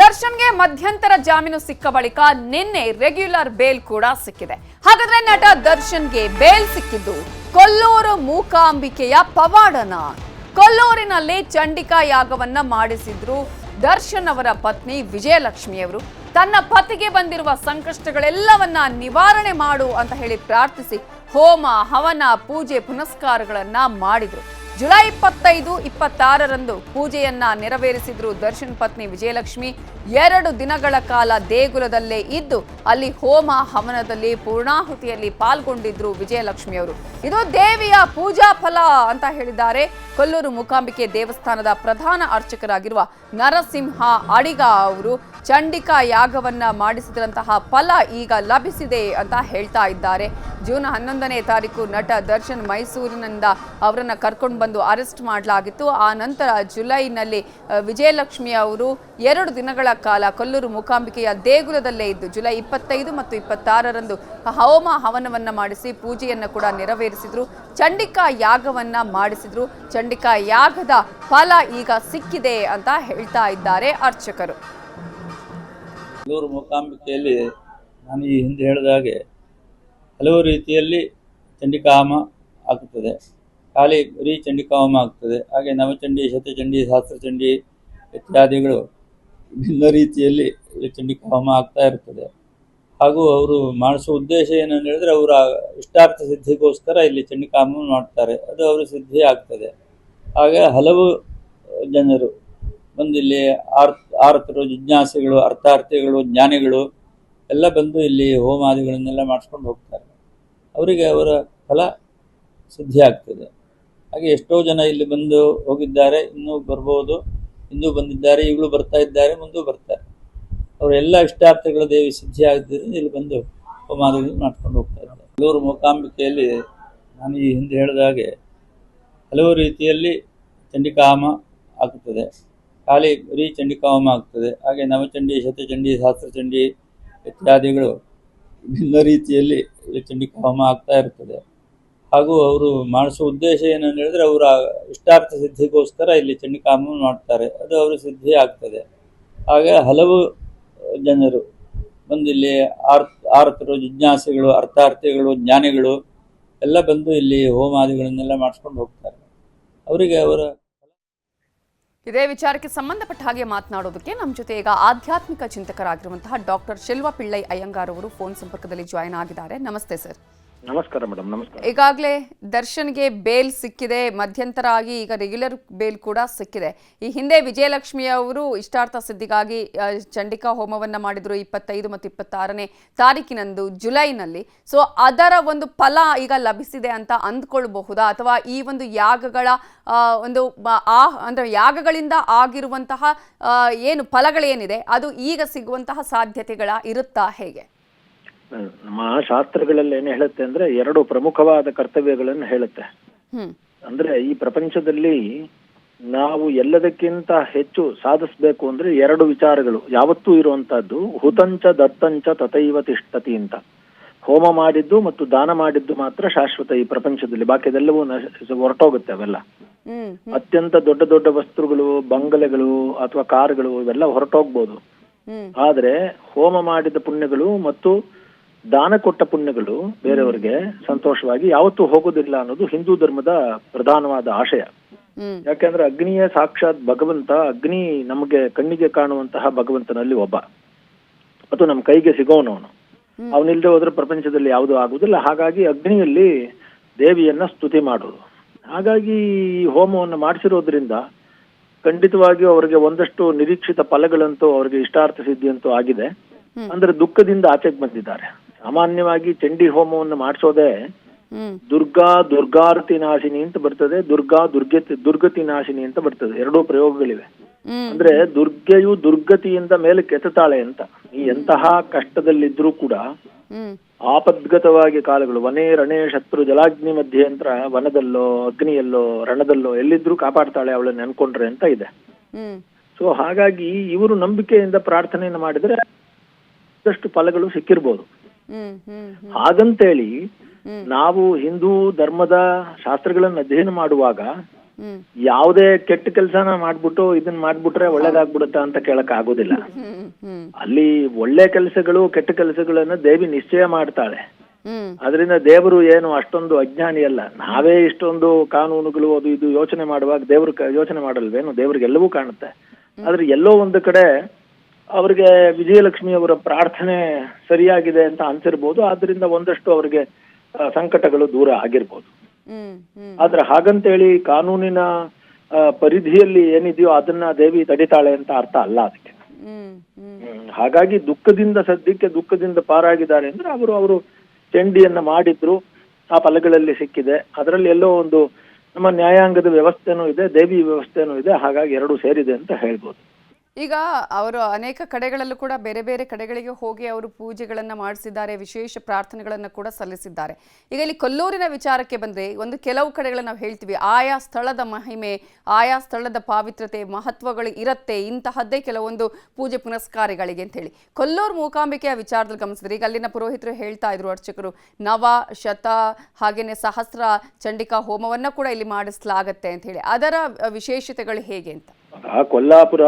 ದರ್ಶನ್ಗೆ ಮಧ್ಯಂತರ ಜಾಮೀನು ಸಿಕ್ಕ ಬಳಿಕ ನಿನ್ನೆ ರೆಗ್ಯುಲರ್ ಬೇಲ್ ಕೂಡ ಸಿಕ್ಕಿದೆ. ಹಾಗಾದ್ರೆ ನಟ ದರ್ಶನ್ಗೆ ಬೇಲ್ ಸಿಕ್ಕಿದ್ದು ಕೊಲ್ಲೂರು ಮೂಕಾಂಬಿಕೆಯ ಪವಾಡನ? ಕೊಲ್ಲೂರಿನಲ್ಲಿ ಚಂಡಿಕಾ ಯಾಗವನ್ನ ಮಾಡಿಸಿದ್ರು ದರ್ಶನ್ ಅವರ ಪತ್ನಿ ವಿಜಯಲಕ್ಷ್ಮಿಯವರು ತನ್ನ ಪತಿಗೆ ಬಂದಿರುವ ಸಂಕಷ್ಟಗಳೆಲ್ಲವನ್ನ ನಿವಾರಣೆ ಮಾಡು ಅಂತ ಹೇಳಿ ಪ್ರಾರ್ಥಿಸಿ ಹೋಮ, ಹವನ, ಪೂಜೆ, ಪುನಸ್ಕಾರಗಳನ್ನ ಮಾಡಿದ್ರು. ಜುಲೈ ಇಪ್ಪತ್ತೈದು, ಇಪ್ಪತ್ತಾರರಂದು ಪೂಜೆಯನ್ನ ನೆರವೇರಿಸಿದ್ರು ದರ್ಶನ್ ಪತ್ನಿ ವಿಜಯಲಕ್ಷ್ಮಿ. ಎರಡು ದಿನಗಳ ಕಾಲ ದೇಗುಲದಲ್ಲೇ ಇದ್ದು, ಅಲ್ಲಿ ಹೋಮ ಹವನದಲ್ಲಿ ಪೂರ್ಣಾಹುತಿಯಲ್ಲಿ ಪಾಲ್ಗೊಂಡಿದ್ರು ವಿಜಯಲಕ್ಷ್ಮಿಯವರು. ಇದು ದೇವಿಯ ಪೂಜಾ ಫಲ ಅಂತ ಹೇಳಿದ್ದಾರೆ. ಕೊಲ್ಲೂರು ಮೂಕಾಂಬಿಕೆ ದೇವಸ್ಥಾನದ ಪ್ರಧಾನ ಅರ್ಚಕರಾಗಿರುವ ನರಸಿಂಹ ಅಡಿಗ ಅವರು ಚಂಡಿಕಾ ಯಾಗವನ್ನ ಮಾಡಿಸಿದಂತಹ ಫಲ ಈಗ ಲಭಿಸಿದೆ ಅಂತ ಹೇಳ್ತಾ ಇದ್ದಾರೆ. ಜೂನ್ ಹನ್ನೊಂದನೇ ತಾರೀಕು ನಟ ದರ್ಶನ್ ಮೈಸೂರಿನಿಂದ ಅವರನ್ನು ಕರ್ಕೊಂಡು ಬಂದು ಅರೆಸ್ಟ್ ಮಾಡಲಾಗಿತ್ತು. ಆ ನಂತರ ಜುಲೈನಲ್ಲಿ ವಿಜಯಲಕ್ಷ್ಮಿ ಅವರು ಎರಡು ದಿನಗಳ ಕಾಲ ಕೊಲ್ಲೂರು ಮೂಕಾಂಬಿಕೆಯ ದೇಗುಲದಲ್ಲೇ ಇದ್ದು, ಜುಲೈ ಇಪ್ಪತ್ತೈದು ಮತ್ತು ಇಪ್ಪತ್ತಾರರಂದು ಹೋಮ ಹವನವನ್ನ ಮಾಡಿಸಿ ಪೂಜೆಯನ್ನು ಕೂಡ ನೆರವೇರಿಸಿದ್ರು. ಚಂಡಿಕಾ ಯಾಗವನ್ನ ಮಾಡಿಸಿದ್ರು. ಚಂಡಿಕಾ ಯಾಗದ ಫಲ ಈಗ ಸಿಕ್ಕಿದೆ ಅಂತ ಹೇಳ್ತಾ ಇದ್ದಾರೆ ಅರ್ಚಕರು. ಕೆಲವರು ಮೂಕಾಂಬಿಕೆಯಲ್ಲಿ ನಾನು ಈ ಹಿಂದೆ ಹೇಳಿದ ಹಾಗೆ ಹಲವು ರೀತಿಯಲ್ಲಿ ಚಂಡಿಕಾಮ ಆಗುತ್ತದೆ ಖಾಲಿ ಬರೀ ಚಂಡಿಕಾಮ ಆಗ್ತದೆ. ಹಾಗೆ ನವಚಂಡಿ, ಶತಚಂಡಿ ಸಹಸ್ರಚಂಡಿ ಇತ್ಯಾದಿಗಳು ವಿಭಿನ್ನ ರೀತಿಯಲ್ಲಿ ಚಂಡಿಕಾಮ ಆಗ್ತಾ ಇರ್ತದೆ. ಹಾಗೂ ಅವರು ಮಾಡಿಸುವ ಉದ್ದೇಶ ಏನಂತ ಹೇಳಿದ್ರೆ ಅವರ ಇಷ್ಟಾರ್ಥ ಸಿದ್ಧಿಗೋಸ್ಕರ ಇಲ್ಲಿ ಚಂಡಿಕಾಮ ಮಾಡ್ತಾರೆ. ಅದು ಅವರ ಸಿದ್ಧಿ ಆಗ್ತದೆ. ಹಾಗೆ ಹಲವು ಜನರು ಬಂದು ಇಲ್ಲಿ ಆರ್ ಆರತರು, ಜಿಜ್ಞಾಸೆಗಳು, ಅರ್ಥಾರ್ಥಿಗಳು, ಜ್ಞಾನಿಗಳು ಎಲ್ಲ ಬಂದು ಇಲ್ಲಿ ಹೋಮಾದಿಗಳನ್ನೆಲ್ಲ ಮಾಡಿಸ್ಕೊಂಡು ಹೋಗ್ತಾರೆ. ಅವರಿಗೆ ಅವರ ಫಲ ಸಿದ್ಧಿ ಆಗ್ತದೆ. ಹಾಗೆ ಎಷ್ಟೋ ಜನ ಇಲ್ಲಿ ಬಂದು ಹೋಗಿದ್ದಾರೆ, ಇನ್ನೂ ಬರ್ಬೋದು, ಇನ್ನೂ ಬಂದಿದ್ದಾರೆ, ಈಗಲೂ ಬರ್ತಾ ಇದ್ದಾರೆ, ಮುಂದೂ ಬರ್ತಾರೆ. ಅವರೆಲ್ಲ ಇಷ್ಟಾರ್ಥಗಳ ದೇವಿ ಸಿದ್ಧಿ ಇಲ್ಲಿ ಬಂದು ಹೋಮಾದಿಗಳನ್ನು ಮಾಡ್ಕೊಂಡು ಹೋಗ್ತಾ ಇದ್ದಾರೆ. ಮೂಕಾಂಬಿಕೆಯಲ್ಲಿ ನಾನು ಈ ಹಿಂದೆ ಹೇಳಿದ ಹಾಗೆ ಹಲವು ರೀತಿಯಲ್ಲಿ ಚಂಡಿಕಾಮ ಆಗುತ್ತದೆ ಖಾಲಿ ಬರೀ ಚಂಡಿಕಾಮ ಆಗ್ತದೆ. ಹಾಗೆ ನವಚಂಡಿ, ಶತಚಂಡಿ ಸಹಸ್ರಚಂಡಿ ಇತ್ಯಾದಿಗಳು ವಿಭಿನ್ನ ರೀತಿಯಲ್ಲಿ ಇಲ್ಲಿ ಚಂಡಿಕಾಮ ಆಗ್ತಾ ಇರ್ತದೆ. ಹಾಗೂ ಅವರು ಮಾಡಿಸೋ ಉದ್ದೇಶ ಏನಂತ ಹೇಳಿದ್ರೆ ಅವರ ಇಷ್ಟಾರ್ಥ ಸಿದ್ಧಿಗೋಸ್ಕರ ಇಲ್ಲಿ ಚಂಡಿಕಾಮ ಮಾಡ್ತಾರೆ. ಅದು ಅವರ ಸಿದ್ಧಿ ಆಗ್ತದೆ. ಹಾಗೆ ಹಲವು ಜನರು ಬಂದು ಇಲ್ಲಿ ಆರ್, ಆರ್ತರು, ಜಿಜ್ಞಾಸಿಗಳು, ಅರ್ಥಾರ್ಥಿಗಳು, ಜ್ಞಾನಿಗಳು ಎಲ್ಲ ಬಂದು ಇಲ್ಲಿ ಹೋಮಾದಿಗಳನ್ನೆಲ್ಲ ಮಾಡಿಸ್ಕೊಂಡು ಹೋಗ್ತಾರೆ. ಅವರಿಗೆ ಅವರ ಇದೇ ವಿಚಾರಕ್ಕೆ ಸಂಬಂಧಪಟ್ಟ ಹಾಗೆ ಮಾತನಾಡೋದಕ್ಕೆ ನಮ್ಮ ಜೊತೆ ಈಗ ಆಧ್ಯಾತ್ಮಿಕ ಚಿಂತಕರಾಗಿರುವಂತಹ ಡಾಕ್ಟರ್ ಶಿಲ್ವ ಪಿಳ್ಳೈ ಅಯ್ಯಂಗಾರ್ ಅವರು ಫೋನ್ ಸಂಪರ್ಕದಲ್ಲಿ ಜಾಯ್ನ್ ಆಗಿದ್ದಾರೆ. ನಮಸ್ತೆ ಸರ್. ನಮಸ್ಕಾರ ಮೇಡಮ್, ನಮಸ್ಕಾರ. ಈಗಾಗಲೇ ದರ್ಶನ್ಗೆ ಬೇಲ್ ಸಿಕ್ಕಿದೆ, ಮಧ್ಯಂತರ ಆಗಿ ಈಗ ರೆಗ್ಯುಲರ್ ಬೇಲ್ ಕೂಡ ಸಿಕ್ಕಿದೆ. ಈ ಹಿಂದೆ ವಿಜಯಲಕ್ಷ್ಮಿ ಅವರು ಇಷ್ಟಾರ್ಥ ಸಿದ್ಧಿಗಾಗಿ ಚಂಡಿಕಾ ಹೋಮವನ್ನ ಮಾಡಿದ್ರು ಇಪ್ಪತ್ತೈದು ಮತ್ತು ಇಪ್ಪತ್ತಾರನೇ ತಾರೀಕಿನಂದು ಜುಲೈನಲ್ಲಿ. ಸೊ ಅದರ ಒಂದು ಫಲ ಈಗ ಲಭಿಸಿದೆ ಅಂತ ಅಂದ್ಕೊಳ್ಬಹುದಾ? ಅಥವಾ ಈ ಒಂದು ಯಾಗಗಳ ಒಂದು ಅಂದ್ರೆ ಯಾಗಗಳಿಂದ ಆಗಿರುವಂತಹ ಏನು ಫಲಗಳೇನಿದೆ? ಅದು ಈಗ ಸಿಗುವಂತಹ ಸಾಧ್ಯತೆಗಳ ಇರುತ್ತಾ ಹೇಗೆ? ನಮ್ಮ ಶಾಸ್ತ್ರಗಳಲ್ಲಿ ಏನು ಹೇಳುತ್ತೆ ಅಂದ್ರೆ ಎರಡು ಪ್ರಮುಖವಾದ ಕರ್ತವ್ಯಗಳನ್ನು ಹೇಳುತ್ತೆ. ಅಂದ್ರೆ ಈ ಪ್ರಪಂಚದಲ್ಲಿ ನಾವು ಎಲ್ಲದಕ್ಕಿಂತ ಹೆಚ್ಚು ಸಾಧಿಸಬೇಕು ಅಂದ್ರೆ ಎರಡು ವಿಚಾರಗಳು. ಯಾವತ್ತೂ ಇರುವಂತಹದ್ದು ಹುತಂಚ ದತ್ತಂಚ ತಥೈವ ತಿಷ್ಟತಿ ಅಂತ. ಹೋಮ ಮಾಡಿದ್ದು ಮತ್ತು ದಾನ ಮಾಡಿದ್ದು ಮಾತ್ರ ಶಾಶ್ವತ ಈ ಪ್ರಪಂಚದಲ್ಲಿ. ಬಾಕಿದೆಲ್ಲವೂ ನಶ- ಹೊರಟೋಗುತ್ತೆ ಅವೆಲ್ಲ. ಅತ್ಯಂತ ದೊಡ್ಡ ದೊಡ್ಡ ವಸ್ತುಗಳು ಬಂಗಲೆಗಳು ಅಥವಾ ಕಾರ್ಗಳು ಇವೆಲ್ಲ ಹೊರಟೋಗ್ಬೋದು. ಆದ್ರೆ ಹೋಮ ಮಾಡಿದ ಪುಣ್ಯಗಳು ಮತ್ತು ದಾನ ಕೊಟ್ಟ ಪುಣ್ಯಗಳು ಬೇರೆಯವರಿಗೆ ಸಂತೋಷವಾಗಿ ಯಾವತ್ತೂ ಹೋಗೋದಿಲ್ಲ ಅನ್ನೋದು ಹಿಂದೂ ಧರ್ಮದ ಪ್ರಧಾನವಾದ ಆಶಯ. ಯಾಕೆಂದ್ರೆ ಅಗ್ನಿಯ ಸಾಕ್ಷಾತ್ ಭಗವಂತ ಅಗ್ನಿ ನಮಗೆ ಕಣ್ಣಿಗೆ ಕಾಣುವಂತಹ ಭಗವಂತನಲ್ಲಿ ಒಬ್ಬ. ಅದು ನಮ್ಮ ಕೈಗೆ ಸಿಗೋನವನು ಅವನಿಲ್ಲದೆ ಹೋದ್ರೆ ಪ್ರಪಂಚದಲ್ಲಿ ಯಾವುದು ಆಗುವುದಿಲ್ಲ ಹಾಗಾಗಿ ಅಗ್ನಿಯಲ್ಲಿ ದೇವಿಯನ್ನ ಸ್ತುತಿ ಮಾಡೋದು. ಹಾಗಾಗಿ ಈ ಹೋಮವನ್ನು ಮಾಡಿಸಿರೋದ್ರಿಂದ ಖಂಡಿತವಾಗಿಯೂ ಅವರಿಗೆ ಒಂದಷ್ಟು ನಿರೀಕ್ಷಿತ ಫಲಗಳಂತೂ ಅವರಿಗೆ ಇಷ್ಟಾರ್ಥ ಸಿದ್ಧಿ ಅಂತೂ ಆಗಿದೆ ಅಂದ್ರೆ ದುಃಖದಿಂದ ಆಚೆಗೆ ಬಂದಿದ್ದಾರೆ. ಸಾಮಾನ್ಯವಾಗಿ ಚಂಡಿ ಹೋಮವನ್ನು ಮಾಡಿಸೋದೇ ದುರ್ಗಾ ದುರ್ಗಾರತಿ ನಾಶಿನಿ ಅಂತ ಬರ್ತದೆ ದುರ್ಗಾ ದುರ್ಗತಿ ದುರ್ಗತಿ ನಾಶಿನಿ ಅಂತ ಬರ್ತದೆ. ಎರಡೂ ಪ್ರಯೋಗಗಳಿವೆ. ಅಂದ್ರೆ ದುರ್ಗೆಯು ದುರ್ಗತಿಯಿಂದ ಮೇಲೆ ಕೆತ್ತತಾಳೆ ಅಂತ. ಈ ಎಂತಹ ಕಷ್ಟದಲ್ಲಿದ್ರೂ ಕೂಡ ಆಪದ್ಗತವಾಗಿ ಕಾಲಗಳು ವನೇ ರಣೇ ಶತ್ರು ಜಲಾಗ್ನಿ ಮಧ್ಯೆ ಅಂತ ವನದಲ್ಲೋ ಅಗ್ನಿಯಲ್ಲೋ ರಣದಲ್ಲೋ ಎಲ್ಲಿದ್ರೂ ಕಾಪಾಡ್ತಾಳೆ ಅವಳನ್ನ ಅನ್ಕೊಂಡ್ರೆ ಅಂತ ಇದೆ. ಸೊ ಹಾಗಾಗಿ ಇವರು ನಂಬಿಕೆಯಿಂದ ಪ್ರಾರ್ಥನೆಯನ್ನು ಮಾಡಿದ್ರೆ ಆದಷ್ಟು ಫಲಗಳು ಸಿಕ್ಕಿರ್ಬೋದು. ಹಾಗಂತೇಳಿ ಹೇಳಿ ನಾವು ಹಿಂದೂ ಧರ್ಮದ ಶಾಸ್ತ್ರಗಳನ್ನು ಅಧ್ಯಯನ ಮಾಡುವಾಗ ಯಾವುದೇ ಕೆಟ್ಟ ಕೆಲಸನ ಮಾಡ್ಬಿಟ್ಟು ಇದನ್ನ ಮಾಡ್ಬಿಟ್ರೆ ಒಳ್ಳೇದಾಗ್ಬಿಡುತ್ತ ಅಂತ ಕೇಳಕ್ ಆಗೋದಿಲ್ಲ. ಅಲ್ಲಿ ಒಳ್ಳೆ ಕೆಲಸಗಳು ಕೆಟ್ಟ ಕೆಲಸಗಳನ್ನ ದೇವಿ ನಿಶ್ಚಯ ಮಾಡ್ತಾಳೆ. ಅದರಿಂದ ದೇವರು ಏನು ಅಷ್ಟೊಂದು ಅಜ್ಞಾನಿ ಅಲ್ಲ. ನಾವೇ ಇಷ್ಟೊಂದು ಕಾನೂನುಗಳು ಅದು ಇದು ಯೋಚನೆ ಮಾಡುವಾಗ ದೇವ್ರ ಯೋಚನೆ ಮಾಡಲ್ವೇನು? ದೇವ್ರಿಗೆ ಎಲ್ಲವೂ ಕಾಣುತ್ತೆ. ಆದ್ರೆ ಎಲ್ಲೋ ಒಂದು ಕಡೆ ಅವ್ರಿಗೆ ವಿಜಯಲಕ್ಷ್ಮಿ ಅವರ ಪ್ರಾರ್ಥನೆ ಸರಿಯಾಗಿದೆ ಅಂತ ಅನ್ಸಿರ್ಬೋದು. ಆದ್ರಿಂದ ಒಂದಷ್ಟು ಅವ್ರಿಗೆ ಸಂಕಟಗಳು ದೂರ ಆಗಿರ್ಬೋದು. ಆದ್ರೆ ಹಾಗಂತೇಳಿ ಕಾನೂನಿನ ಪರಿಧಿಯಲ್ಲಿ ಏನಿದೆಯೋ ಅದನ್ನ ದೇವಿ ತಡಿತಾಳೆ ಅಂತ ಅರ್ಥ ಅಲ್ಲ ಅದಕ್ಕೆ. ಹಾಗಾಗಿ ದುಃಖದಿಂದ ಸದ್ಯಕ್ಕೆ ದುಃಖದಿಂದ ಪಾರಾಗಿದ್ದಾರೆ ಅಂದ್ರೆ ಅವರು ಅವರು ಚಂಡಿಯನ್ನ ಮಾಡಿದ್ರು. ಆ ಫಲಗಳಲ್ಲಿ ಸಿಕ್ಕಿದೆ. ಅದರಲ್ಲಿ ಎಲ್ಲೋ ಒಂದು ನಮ್ಮ ನ್ಯಾಯಾಂಗದ ವ್ಯವಸ್ಥೆನೂ ಇದೆ ದೇವಿ ವ್ಯವಸ್ಥೆನೂ ಇದೆ. ಹಾಗಾಗಿ ಎರಡು ಸೇರಿದೆ ಅಂತ ಹೇಳ್ಬೋದು. ಈಗ ಅವರು ಅನೇಕ ಕಡೆಗಳಲ್ಲೂ ಕೂಡ ಬೇರೆ ಬೇರೆ ಕಡೆಗಳಿಗೆ ಹೋಗಿ ಅವರು ಪೂಜೆಗಳನ್ನು ಮಾಡಿಸಿದ್ದಾರೆ, ವಿಶೇಷ ಪ್ರಾರ್ಥನೆಗಳನ್ನು ಕೂಡ ಸಲ್ಲಿಸಿದ್ದಾರೆ. ಈಗ ಇಲ್ಲಿ ಕೊಲ್ಲೂರಿನ ವಿಚಾರಕ್ಕೆ ಬಂದರೆ ಒಂದು ಕೆಲವು ಕಡೆಗಳನ್ನು ನಾವು ಹೇಳ್ತೀವಿ. ಆಯಾ ಸ್ಥಳದ ಮಹಿಮೆ, ಆಯಾ ಸ್ಥಳದ ಪಾವಿತ್ರತೆ ಮಹತ್ವಗಳು ಇರುತ್ತೆ. ಇಂತಹದ್ದೇ ಕೆಲವೊಂದು ಪೂಜೆ ಪುನಸ್ಕಾರಗಳಿಗೆ ಅಂತ ಹೇಳಿ. ಕೊಲ್ಲೂರು ಮೂಕಾಂಬಿಕೆಯ ವಿಚಾರದಲ್ಲಿ ಗಮನಿಸಿದ್ರೆ, ಈಗ ಅಲ್ಲಿನ ಪುರೋಹಿತರು ಹೇಳ್ತಾ ಇದ್ರು ಅರ್ಚಕರು, ನವ, ಶತ, ಹಾಗೆಯೇ ಸಹಸ್ರ ಚಂಡಿಕಾ ಹೋಮವನ್ನ ಕೂಡ ಇಲ್ಲಿ ಮಾಡಿಸಲಾಗತ್ತೆ ಅಂತ ಹೇಳಿ. ಅದರ ವಿಶೇಷತೆಗಳು ಹೇಗೆ ಅಂತ? ಕೊಲ್ಲಾಪುರ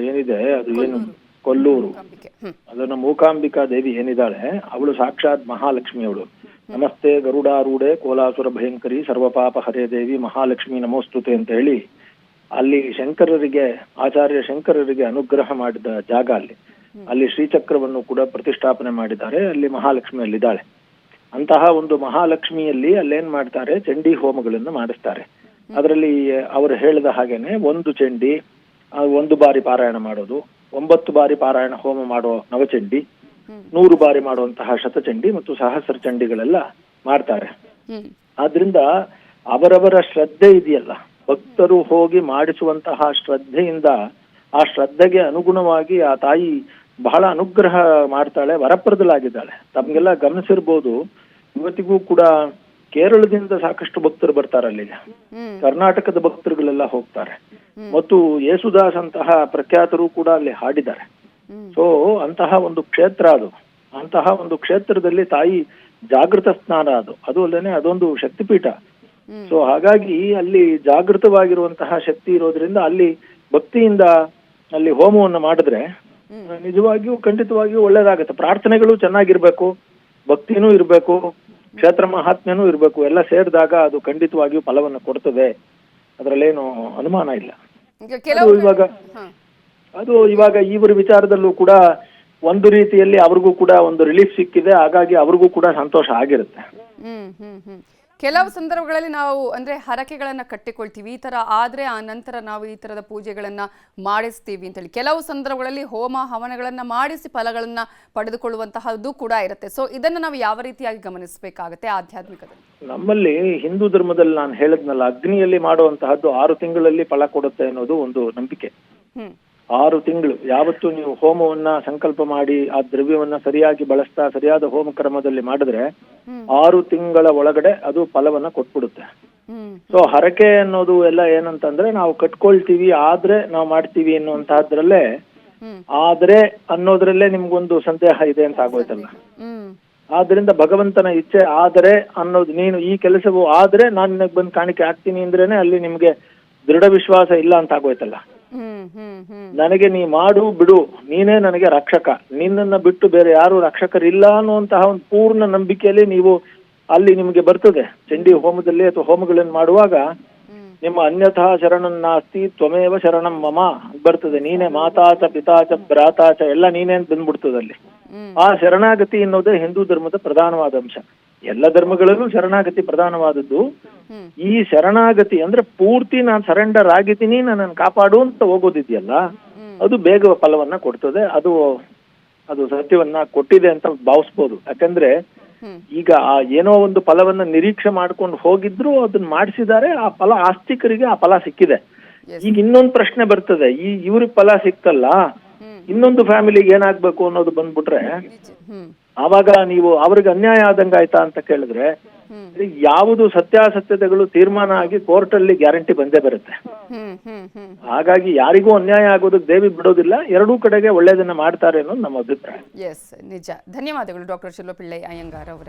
ಏನಿದೆ ಅದು ಏನು? ಕೊಲ್ಲೂರು. ಅದನ್ನ ಮೂಕಾಂಬಿಕಾ. ದೇವಿ ಏನಿದ್ದಾಳೆ ಅವಳು ಸಾಕ್ಷಾತ್ ಮಹಾಲಕ್ಷ್ಮಿ ಅವಳು. ನಮಸ್ತೆ ಗರುಡಾರೂಢೆ ಕೋಲಾಸುರ ಭಯಂಕರಿ ಸರ್ವಪಾಪ ಹರೇ ದೇವಿ ಮಹಾಲಕ್ಷ್ಮಿ ನಮೋಸ್ತುತೆ ಅಂತ ಹೇಳಿ ಅಲ್ಲಿ ಶಂಕರರಿಗೆ ಆಚಾರ್ಯ ಶಂಕರರಿಗೆ ಅನುಗ್ರಹ ಮಾಡಿದ ಜಾಗ ಅಲ್ಲಿ. ಅಲ್ಲಿ ಶ್ರೀಚಕ್ರವನ್ನು ಕೂಡ ಪ್ರತಿಷ್ಠಾಪನೆ ಮಾಡಿದ್ದಾರೆ ಅಲ್ಲಿ ಮಹಾಲಕ್ಷ್ಮಿ ಅಲ್ಲಿದ್ದಾಳೆ ಅಂತಹ ಒಂದು ಮಹಾಲಕ್ಷ್ಮಿಯಲ್ಲಿ ಅಲ್ಲೇನ್ ಮಾಡ್ತಾರೆ ಚಂಡಿ ಹೋಮಗಳನ್ನು ಮಾಡಿಸ್ತಾರೆ. ಅದರಲ್ಲಿ ಅವರು ಹೇಳಿದ ಹಾಗೇನೆ ಒಂದು ಚಂಡಿ ಒಂದು ಬಾರಿ ಪಾರಾಯಣ ಮಾಡೋದು, ಒಂಬತ್ತು ಬಾರಿ ಪಾರಾಯಣ ಹೋಮ ಮಾಡೋ ನವಚಂಡಿ, ನೂರು ಬಾರಿ ಮಾಡುವಂತಹ ಶತಚಂಡಿ ಮತ್ತು ಸಹಸ್ರ ಚಂಡಿಗಳೆಲ್ಲ ಮಾಡ್ತಾರೆ. ಆದ್ರಿಂದ ಅವರವರ ಶ್ರದ್ಧೆ ಇದೆಯಲ್ಲ. ಭಕ್ತರು ಹೋಗಿ ಮಾಡಿಸುವಂತಹ ಶ್ರದ್ಧೆಯಿಂದ ಆ ಶ್ರದ್ಧೆಗೆ ಅನುಗುಣವಾಗಿ ಆ ತಾಯಿ ಬಹಳ ಅನುಗ್ರಹ ಮಾಡ್ತಾಳೆ ವರಪ್ರದಲಾಗಿದ್ದಾಳೆ ತಮ್ಗೆಲ್ಲ ಗಮನಿಸಿರ್ಬೋದು, ಇವತ್ತಿಗೂ ಕೂಡ ಕೇರಳದಿಂದ ಸಾಕಷ್ಟು ಭಕ್ತರು ಬರ್ತಾರೆ ಅಲ್ಲಿಗೆ. ಕರ್ನಾಟಕದ ಭಕ್ತರುಗಳೆಲ್ಲ ಹೋಗ್ತಾರೆ. ಮತ್ತು ಯೇಸುದಾಸ್ ಅಂತಹ ಪ್ರಖ್ಯಾತರು ಕೂಡ ಅಲ್ಲಿ ಹಾಡಿದ್ದಾರೆ. ಸೊ ಅಂತಹ ಒಂದು ಕ್ಷೇತ್ರ ಅದು. ಅಂತಹ ಒಂದು ಕ್ಷೇತ್ರದಲ್ಲಿ ತಾಯಿ ಜಾಗೃತ ಸ್ನಾನ ಅದು. ಅದು ಅಲ್ಲದೆ ಅದೊಂದು ಶಕ್ತಿಪೀಠ. ಸೊ ಹಾಗಾಗಿ ಅಲ್ಲಿ ಜಾಗೃತವಾಗಿರುವಂತಹ ಶಕ್ತಿ ಇರೋದ್ರಿಂದ ಅಲ್ಲಿ ಭಕ್ತಿಯಿಂದ ಅಲ್ಲಿ ಹೋಮವನ್ನು ಮಾಡಿದ್ರೆ ನಿಜವಾಗಿಯೂ ಖಂಡಿತವಾಗಿಯೂ ಒಳ್ಳೇದಾಗತ್ತೆ. ಪ್ರಾರ್ಥನೆಗಳು ಚೆನ್ನಾಗಿರ್ಬೇಕು. ಭಕ್ತಿನೂ ಇರಬೇಕು. ಕ್ಷೇತ್ರ ಮಹಾತ್ಮ್ಯನೂ ಇರಬೇಕು. ಎಲ್ಲ ಸೇರಿದಾಗ ಅದು ಖಂಡಿತವಾಗಿಯೂ ಫಲವನ್ನು ಕೊಡ್ತದೆ. ಅದರಲ್ಲೇನು ಅನುಮಾನ ಇಲ್ಲ. ಅದು ಕೆಲವು ಇವಾಗ ಅದು ಇವಾಗ ಇವರ ವಿಚಾರದಲ್ಲೂ ಕೂಡ ಒಂದು ರೀತಿಯಲ್ಲಿ ಅವ್ರಿಗೂ ಕೂಡ ಒಂದು ರಿಲೀಫ್ ಸಿಕ್ಕಿದೆ. ಹಾಗಾಗಿ ಅವ್ರಿಗೂ ಕೂಡ ಸಂತೋಷ ಆಗಿರುತ್ತೆ. ಹ್ಮ್ ಹ್ಮ್ ಹ್ಮ್. ಕೆಲವು ಸಂದರ್ಭಗಳಲ್ಲಿ ನಾವು ಅಂದ್ರೆ ಹರಕೆಗಳನ್ನು ಕಟ್ಟಿಕೊಳ್ತೀವಿ ಈ ತರ ಆದ್ರೆ ಆ ನಂತರ ನಾವು ಈ ತರದ ಪೂಜೆಗಳನ್ನ ಮಾಡಿಸ್ತೀವಿ ಅಂತೇಳಿ. ಕೆಲವು ಸಂದರ್ಭಗಳಲ್ಲಿ ಹೋಮ ಹವನಗಳನ್ನ ಮಾಡಿಸಿ ಫಲಗಳನ್ನ ಪಡೆದುಕೊಳ್ಳುವಂತಹದ್ದು ಕೂಡ ಇರುತ್ತೆ. ಸೊ ಇದನ್ನ ನಾವು ಯಾವ ರೀತಿಯಾಗಿ ಗಮನಿಸಬೇಕಾಗುತ್ತೆ ಆಧ್ಯಾತ್ಮಿಕದಲ್ಲಿ? ನಮ್ಮಲ್ಲಿ ಹಿಂದೂ ಧರ್ಮದಲ್ಲಿ ನಾನು ಹೇಳಿದ್ನಲ್ಲ ಅಗ್ನಿಯಲ್ಲಿ ಮಾಡುವಂತಹದ್ದು ಆರು ತಿಂಗಳಲ್ಲಿ ಫಲ ಕೊಡುತ್ತೆ ಅನ್ನೋದು ಒಂದು ನಂಬಿಕೆ. ಹ್ಮ್. ಆರು ತಿಂಗಳು. ಯಾವತ್ತು ನೀವು ಹೋಮವನ್ನ ಸಂಕಲ್ಪ ಮಾಡಿ ಆ ದ್ರವ್ಯವನ್ನ ಸರಿಯಾಗಿ ಬಳಸ್ತಾ ಸರಿಯಾದ ಹೋಮ ಕ್ರಮದಲ್ಲಿ ಮಾಡಿದ್ರೆ ಆರು ತಿಂಗಳ ಒಳಗಡೆ ಅದು ಫಲವನ್ನ ಕೊಟ್ಬಿಡುತ್ತೆ. ಸೊ ಹರಕೆ ಅನ್ನೋದು ಎಲ್ಲ ಏನಂತಂದ್ರೆ ನಾವು ಕಟ್ಕೊಳ್ತೀವಿ ಆದ್ರೆ ನಾವು ಮಾಡ್ತೀವಿ ಅನ್ನುವಂತಹದ್ರಲ್ಲೇ ಆದ್ರೆ ಅನ್ನೋದ್ರಲ್ಲೇ ನಿಮ್ಗೊಂದು ಸಂದೇಹ ಇದೆ ಅಂತ ಆಗೋಯ್ತಲ್ಲ. ಆದ್ರಿಂದ ಭಗವಂತನ ಇಚ್ಛೆ ಆದರೆ ಅನ್ನೋದು ನೀನು ಈ ಕೆಲಸವು ಆದ್ರೆ ನಾನು ನಿನಗೆ ಬಂದು ಕಾಣಿಕೆ ಆಗ್ತೀನಿ ಅಂದ್ರೇನೆ ಅಲ್ಲಿ ನಿಮ್ಗೆ ದೃಢ ವಿಶ್ವಾಸ ಇಲ್ಲ ಅಂತ ಆಗೋಯ್ತಲ್ಲ. ನನಗೆ ನೀ ಮಾಡು ಬಿಡು. ನೀನೇ ನನಗೆ ರಕ್ಷಕ. ನಿನ್ನನ್ನ ಬಿಟ್ಟು ಬೇರೆ ಯಾರು ರಕ್ಷಕರಿಲ್ಲ ಅನ್ನುವಂತಹ ಒಂದು ಪೂರ್ಣ ನಂಬಿಕೆಯಲ್ಲಿ ನೀವು ಅಲ್ಲಿ ನಿಮಗೆ ಬರ್ತದೆ. ಚಂಡಿ ಹೋಮದಲ್ಲಿ ಅಥವಾ ಹೋಮಗಳನ್ನು ಮಾಡುವಾಗ ನಿಮ್ಮ ಅನ್ಯಥಾ ಶರಣಂ ನಾಸ್ತಿ ತ್ವಮೇವ ಶರಣಂ ಮಮ ಬರ್ತದೆ. ನೀನೇ ಮಾತಾಚ ಪಿತಾಚ ಭ್ರಾತಾಚ ಎಲ್ಲ ನೀನೇ ಬಂದ್ಬಿಡ್ತದಲ್ಲಿ ಬಂದ್ಬಿಡ್ತದೆ ಅಲ್ಲಿ. ಆ ಶರಣಾಗತಿ ಅನ್ನೋದೇ ಹಿಂದೂ ಧರ್ಮದ ಪ್ರಧಾನವಾದ ಅಂಶ. ಎಲ್ಲ ಧರ್ಮಗಳಲ್ಲೂ ಶರಣಾಗತಿ ಪ್ರಧಾನವಾದದ್ದು. ಈ ಶರಣಾಗತಿ ಅಂದ್ರೆ ಪೂರ್ತಿ ನಾನು ಸರೆಂಡರ್ ಆಗಿದ್ದೀನಿ ನನ್ನನ್ನು ಕಾಪಾಡು ಅಂತ ಹೋಗೋದಿದೆಯಲ್ಲ? ಅದು ಬೇಗ ಫಲವನ್ನ ಕೊಡ್ತದೆ. ಅದು ಅದು ಸತ್ಯವನ್ನ ಕೊಟ್ಟಿದೆ ಅಂತ ಭಾವಿಸ್ಬೋದು. ಯಾಕಂದ್ರೆ ಈಗ ಆ ಏನೋ ಒಂದು ಫಲವನ್ನ ನಿರೀಕ್ಷೆ ಮಾಡ್ಕೊಂಡು ಹೋಗಿದ್ರು ಅದನ್ನ ಮಾಡಿಸಿದ್ದಾರೆ ಆ ಫಲ ಆಸ್ತಿಕರಿಗೆ ಆ ಫಲ ಸಿಕ್ಕಿದೆ. ಈಗ ಇನ್ನೊಂದು ಪ್ರಶ್ನೆ ಬರ್ತದೆ. ಈ ಇವ್ರಿಗೆ ಫಲ ಸಿಕ್ತಲ್ಲ? ಇನ್ನೊಂದು ಫ್ಯಾಮಿಲಿಗೆ ಏನಾಗ್ಬೇಕು ಅನ್ನೋದು ಬಂದ್ಬಿಟ್ರೆ ಆವಾಗ ನೀವು ಅವ್ರಿಗೆ ಅನ್ಯಾಯ ಆದಂಗಾಯ್ತಾ ಅಂತ ಕೇಳಿದ್ರೆ ಯಾವುದು ಸತ್ಯಾಸತ್ಯತೆಗಳು ತೀರ್ಮಾನ ಆಗಿ ಕೋರ್ಟ್ ಅಲ್ಲಿ ಗ್ಯಾರಂಟಿ ಬಂದೇ ಬರುತ್ತೆ. ಹಾಗಾಗಿ ಯಾರಿಗೂ ಅನ್ಯಾಯ ಆಗೋದಕ್ಕೆ ದೇವಿ ಬಿಡೋದಿಲ್ಲ ಎರಡೂ ಕಡೆಗೆ ಒಳ್ಳೇದನ್ನ ಮಾಡ್ತಾರೆ ಅನ್ನೋದು ನಮ್ಮ ಅಭಿಪ್ರಾಯ. ಎಸ್ ನಿಜ. ಧನ್ಯವಾದಗಳು ಡಾಕ್ಟರ್ ಶಿಲ್ವಪಿಳ್ಳೈ ಅಯ್ಯಂಗಾರ್ ಅವರೇ.